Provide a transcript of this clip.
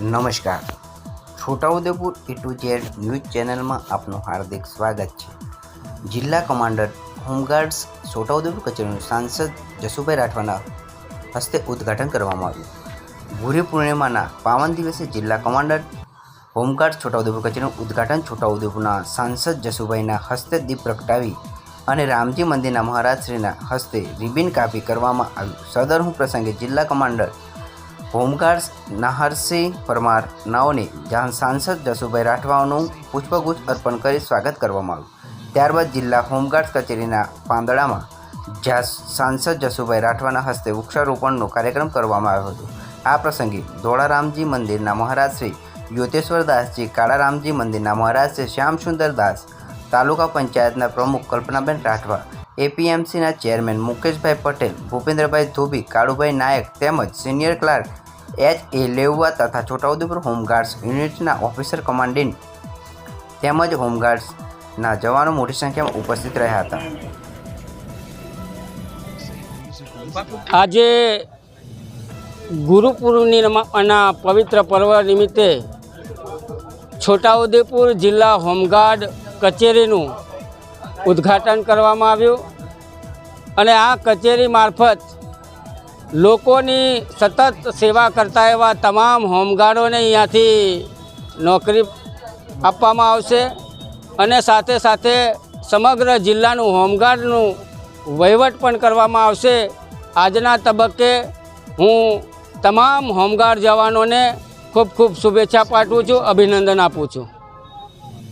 નમસ્કાર. Chhota Udepur A to Z news ચેનલમાં આપનું હાર્દિક સ્વાગત છે. જિલ્લા કમાન્ડર હોમગાર્ડ્સ છોટાઉદેપુર કચેરીનું સાંસદ જસુભાઈ રાઠવાના હસ્તે ઉદ્ઘાટન કરવામાં આવ્યું. ભૂરી પૂર્ણિમાના પાવન દિવસે જિલ્લા કમાન્ડર હોમગાર્ડ છોટાઉદેપુર કચેરીનું ઉદ્ઘાટન છોટાઉદેપુરના સાંસદ જસુભાઈના હસ્તે દીપ પ્રગટાવી અને રામજી મંદિરના મહારાજશ્રીના હસ્તે રિબિન કાપી કરવામાં આવ્યું. સદર હું પ્રસંગે જિલ્લા commander home guards Naharsinh Parmar નાઓને જ્યાં સાંસદ જસુભાઈ રાઠવાનું પુષ્પગુચ્છ અર્પણ કરી સ્વાગત કરવામાં આવ્યું. ત્યારબાદ જિલ્લા હોમગાર્ડ્સ કચેરીના પાંદડામાં જ્યાં સાંસદ જસુભાઈ રાઠવાના હસ્તે વૃક્ષારોપણનો કાર્યક્રમ કરવામાં આવ્યો હતો. આ પ્રસંગે ધોળારામજી મંદિરના મહારાજ શ્રી યોતેશ્વર કાળારામજી મંદિરના મહારાજ શ્રી શ્યામસુંદર દાસ, તાલુકા પંચાયતના પ્રમુખ કલ્પનાબેન રાઠવા એપીએમસીના ચેરમેન મુકેશભાઈ પટેલ, ભૂપેન્દ્રભાઈ ધોબી, કાળુભાઈ નાયક તેમજ સિનિયર ક્લાર્ક એચ એ લેવવા તથા છોટાઉદેપુર હોમગાર્ડ્સ યુનિટના ઓફિસર કમાન્ડિંગ તેમજ હોમગાર્ડ્સના જવાનો મોટી સંખ્યામાં ઉપસ્થિત રહ્યા હતા. આજે ગુરુ પૂર્ણિમાના પવિત્ર પર્વ નિમિત્તે છોટાઉદેપુર જિલ્લા હોમગાર્ડ કચેરીનું ઉદ્ઘાટન કરવામાં આવ્યું અને આ કચેરી મારફત લોકોની સતત સેવા કરતા એવા તમામ હોમગાર્ડોને અહીંયાથી નોકરી આપવામાં આવશે અને સાથે સાથે સમગ્ર જિલ્લાનું હોમગાર્ડનું વહીવટ પણ કરવામાં આવશે. આજના તબક્કે હું તમામ હોમગાર્ડ જવાનોને ખૂબ ખૂબ શુભેચ્છા પાઠવું છું, અભિનંદન આપું છું.